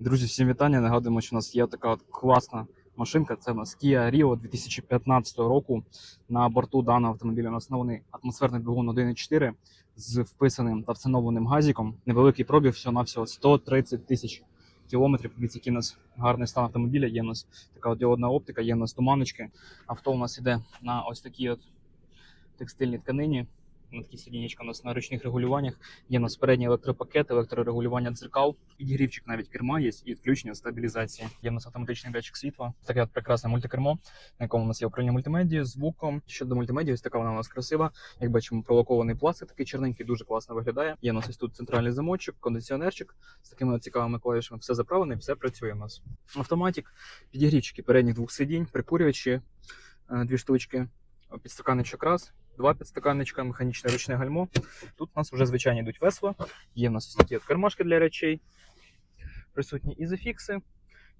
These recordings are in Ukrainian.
Друзі, всім вітання. Нагадуємо, що у нас є така класна машинка. Це у нас Kia Rio 2015 року. На борту даного автомобіля у нас встановлений атмосферний двигун 1.4 з вписаним та встановленим газіком. Невеликий пробіг, всього навсього 130 тисяч кілометрів. Дивіться, який у нас гарний стан автомобіля. Є у нас така діодна оптика, є у нас туманочки. Авто у нас іде на ось такій от текстильній тканині. На такі сидінечка у нас на ручних регулюваннях. Є у нас передній електропакет, електрорегулювання дзеркал, підігрівчик навіть керма є і відключення стабілізації. Є у нас автоматичний датчик світла. Таке от прекрасне мультикермо, на якому у нас є управління мультимедією, звуком. Щодо мультимедії, ось така вона у нас красива. Як бачимо, пролакований пластик такий чорненький, дуже класно виглядає. Є у нас ось тут центральний замочок, кондиціонерчик з такими цікавими клавішами. Все заправлено і все працює у нас. Автоматик, підігрівчики передніх двох сидінь, прикурювачі, е, дві штучки, підстаканничок раз. Два підстаканничка, механічне ручне гальмо. Тут у нас вже звичайні йдуть весла. Є в нас ось такі кармашки для речей, присутні ізофікси.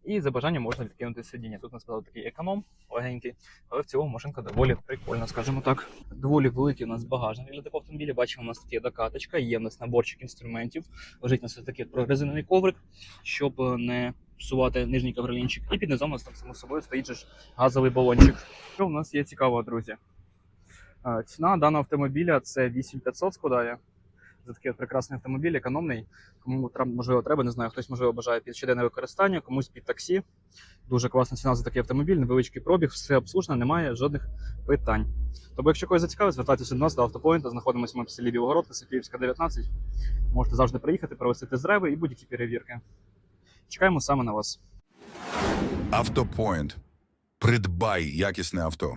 І за бажанням можна відкинути сидіння. Тут у нас сказав такий економ, легенький, але в цілому машинка доволі прикольна, скажімо так. Доволі великий у нас багажник для такого автомобіля. Бачимо, у нас тут є докаточка, є в нас наборчик інструментів. Лежить у нас такий от прорезинений коврик, щоб е, не псувати нижній кавролінчик. І під низом у нас там само собою стоїть же ж газовий балончик. Що у нас є цікавого, друзі? Ціна даного автомобіля це 8500 складає. За такий от прекрасний автомобіль, економний. Кому можливо треба, не знаю, хтось можливо бажає під щоденне використання, комусь під таксі. Дуже класна ціна за такий автомобіль, невеличкий пробіг, все обслужено, немає жодних питань. Тобто, якщо когось зацікавить, звертайтеся до нас до автопоінта. Знаходимося ми в селі Білогородка, Софіївська, 19. Можете завжди приїхати, провести тест-драйви і будь-які перевірки. Чекаємо саме на вас. Автопоінт. Придбай якісне авто.